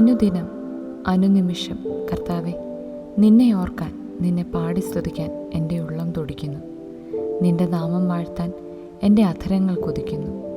അനുദിനം അനുനിമിഷം കർത്താവെ നിന്നെ ഓർക്കാൻ നിന്നെ പാടി സ്തുതിക്കാൻ എന്റെ ഉള്ളം തുടിക്കുന്നു. നിന്റെ നാമം വാഴ്ത്താൻ എന്റെ അധരങ്ങൾ കൊതിക്കുന്നു.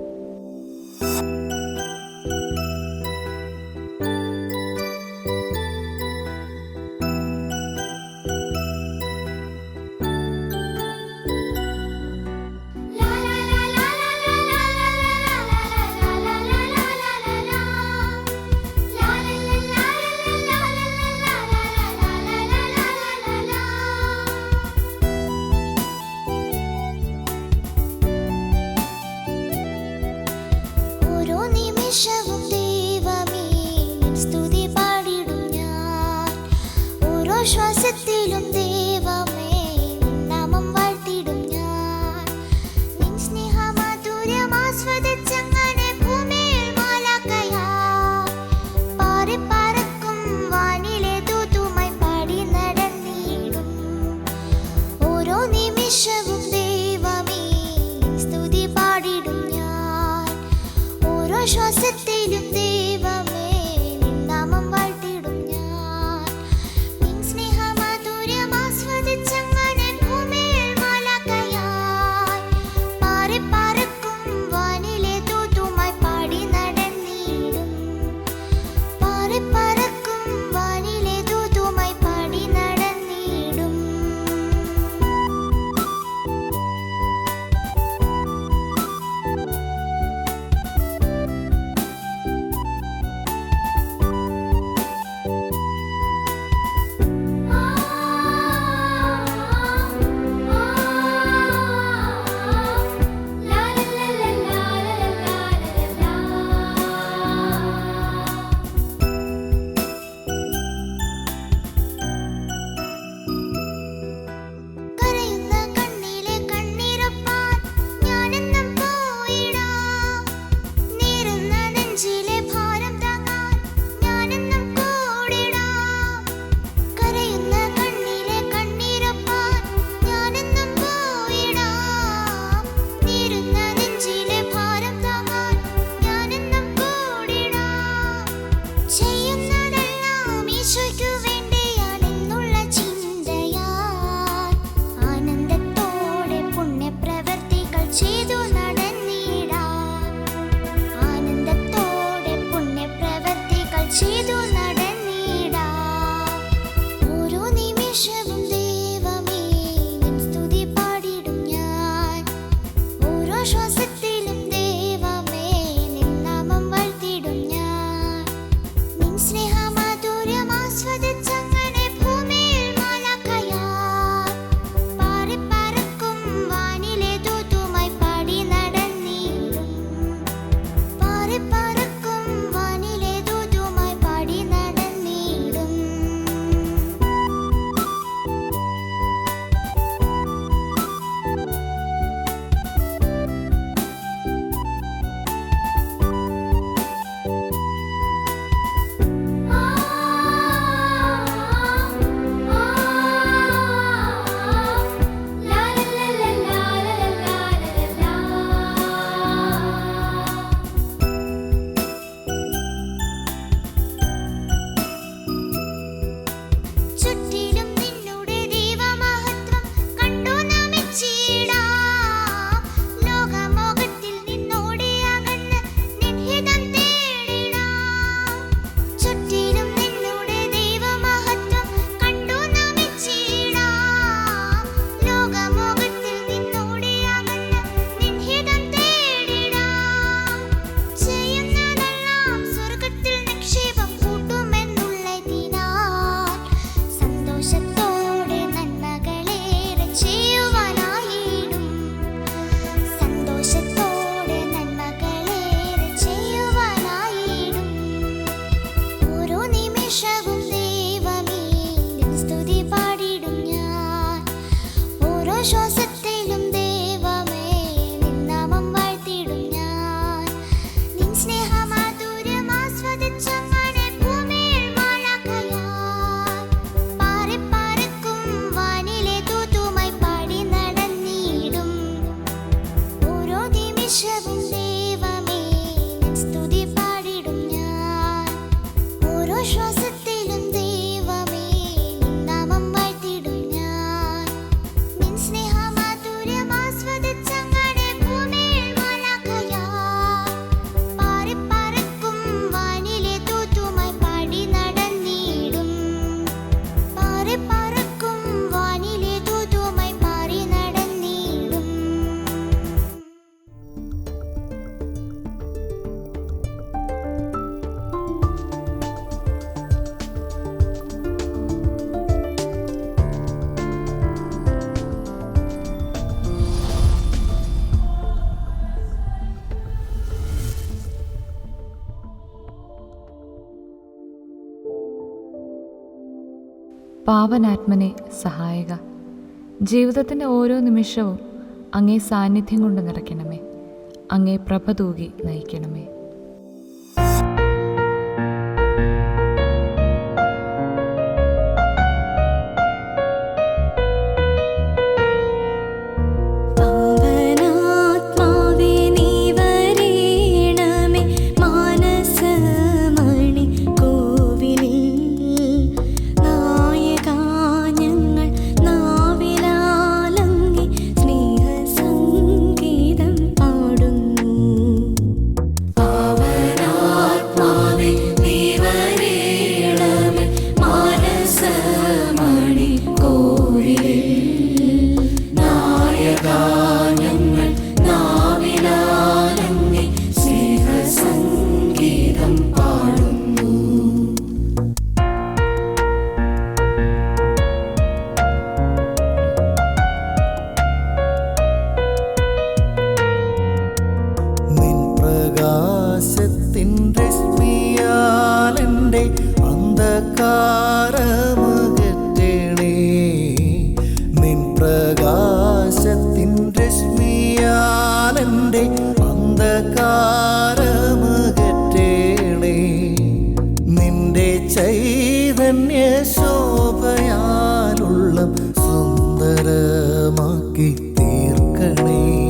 പാവനാത്മനെ സഹായിക. ജീവിതത്തിന്റെ ഓരോ നിമിഷവും അങ്ങേ സാന്നിധ്യം കൊണ്ട് നിറയ്ക്കണമേ. അങ്ങേ പ്രഭ തൂകി നയിക്കണമേ. me.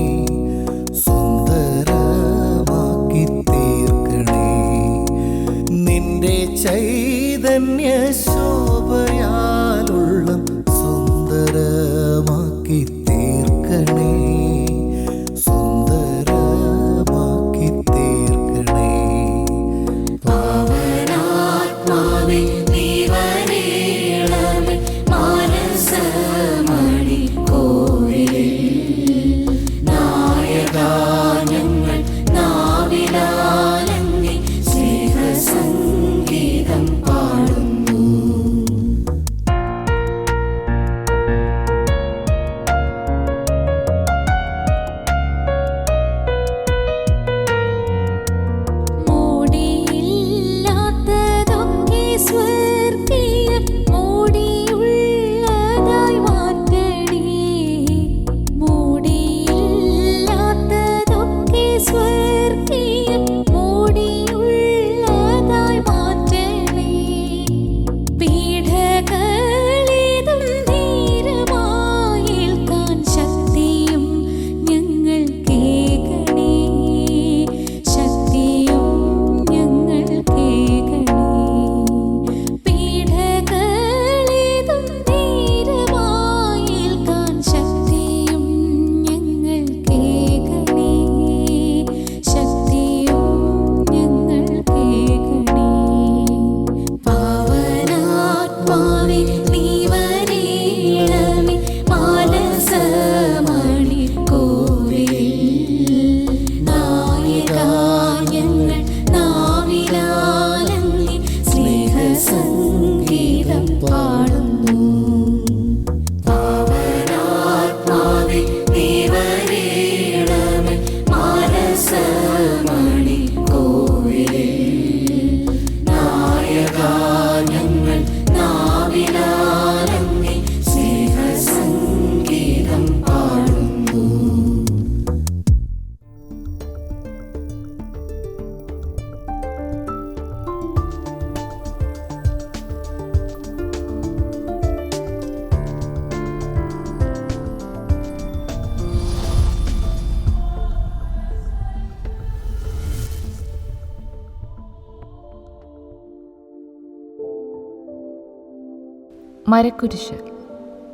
കരക്കുരിശ്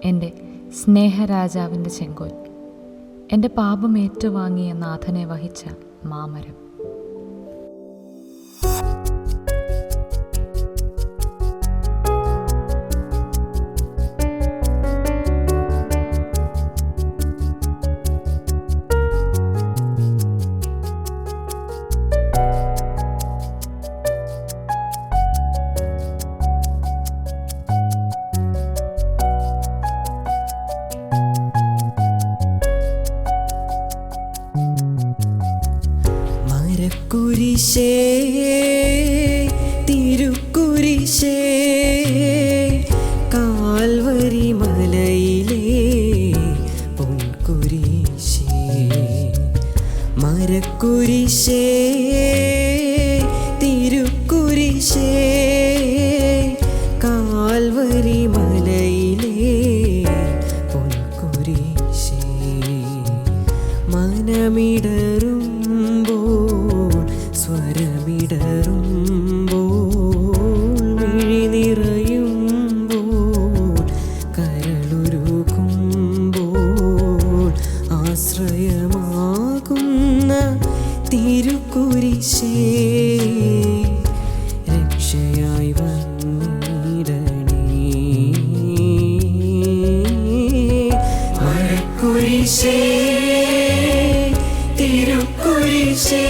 എന്റെ സ്നേഹരാജാവിന്റെ ചെങ്കോൽ എന്റെ പാപം ഏറ്റുവാങ്ങിയ നാഥനെ വഹിച്ച മാമരം. തിരുക്കുരിശേ തിരുക്കുരിശേ. തിരുക്കുരിശേ തിരുക്കുരിശേ.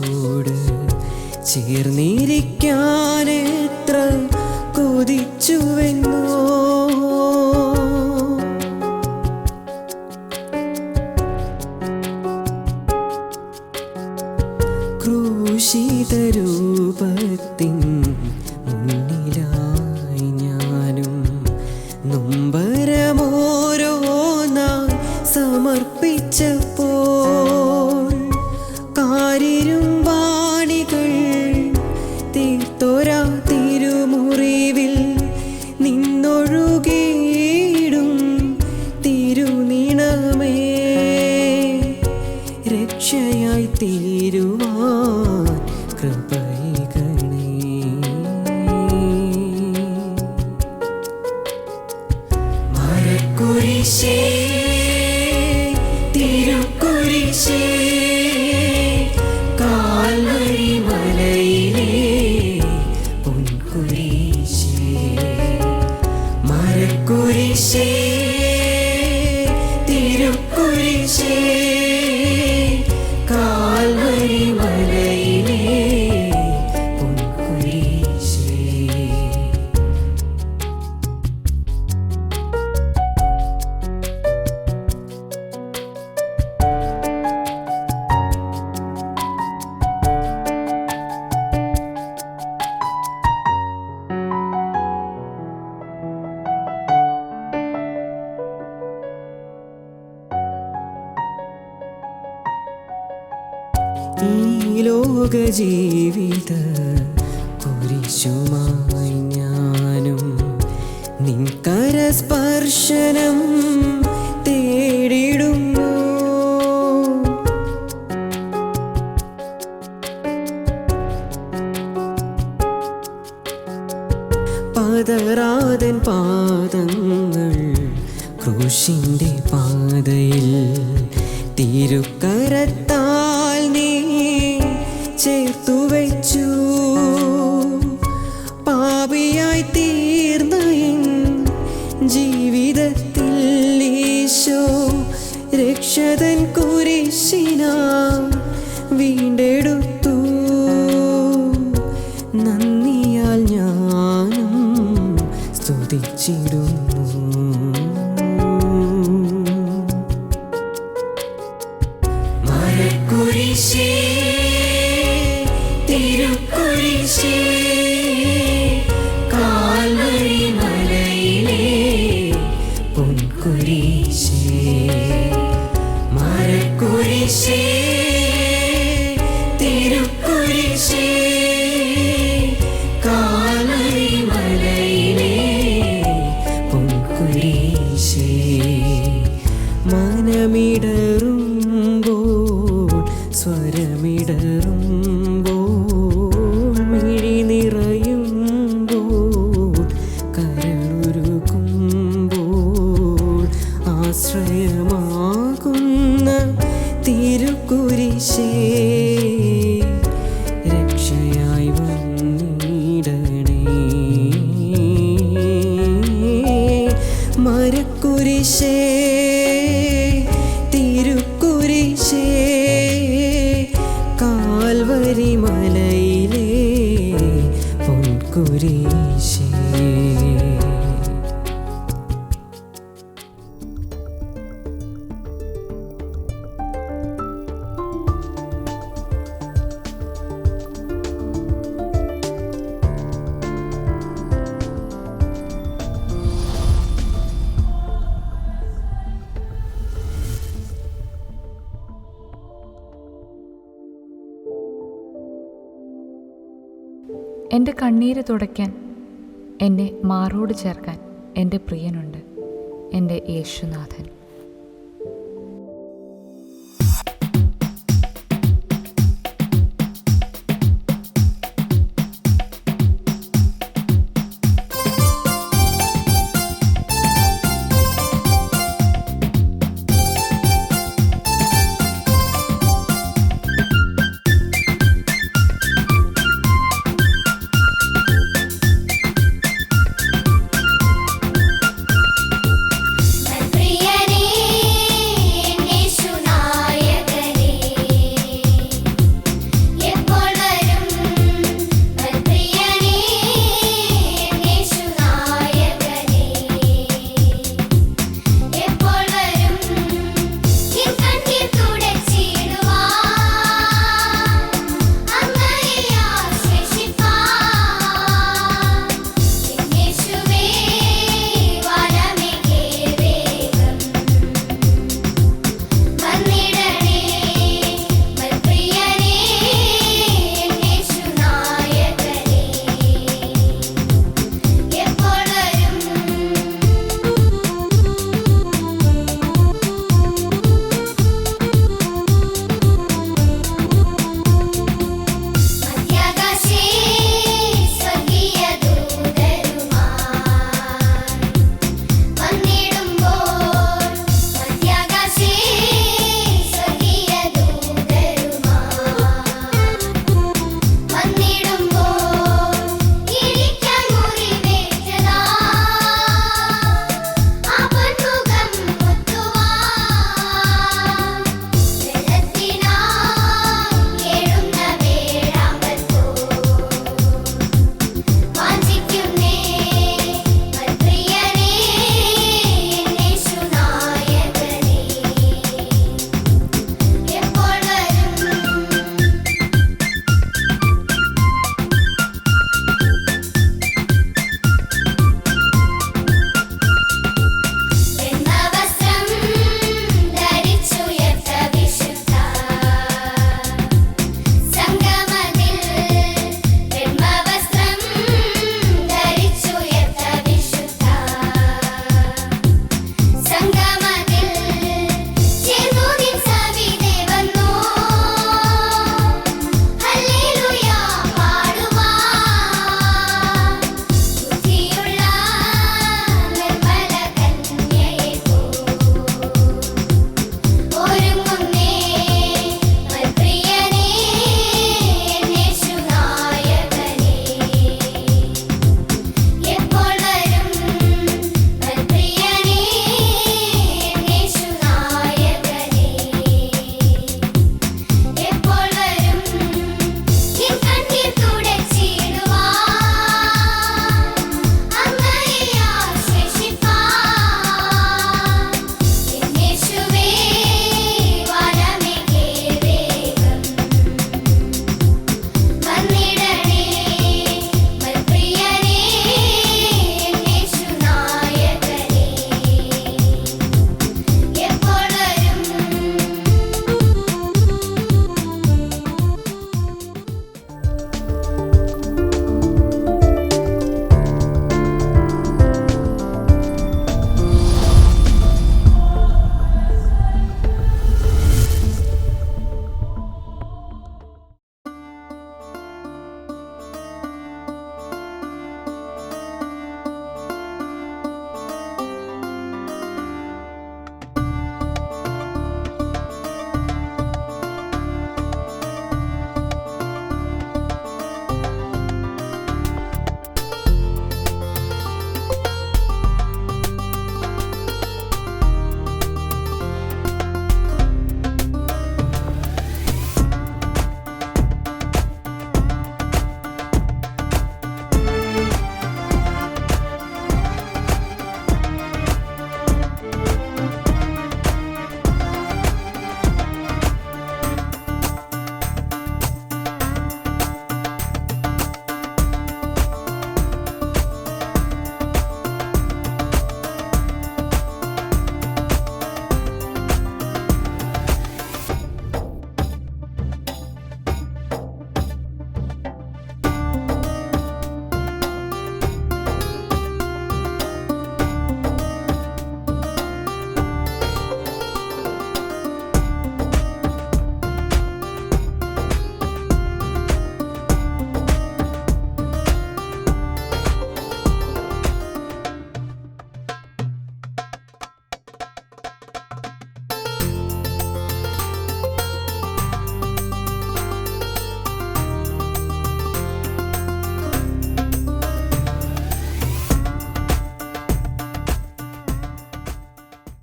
ചേർന്നിരിക്കാനോട് ചേർന്നിരിക്കാനെത്ര കൊതിച്ചുവെന്നോ. രക്ഷയായി തീരുവാൻ കൃപ ലോകജീവിത കുരിശുമായി ഞാനും നിൻ കരസ്പർശനം തേടിടുന്നു. പതറാതൻ പാദങ്ങൾ ക്രൂശിന്റെ പാതയിൽ തിരുക്കരത്താ tu bem deixei. എന്റെ കണ്ണീര് തുടയ്ക്കാൻ എന്നെ മാറോട് ചേർക്കാൻ എന്റെ പ്രിയനുണ്ട് എന്റെ യേശുനാഥൻ.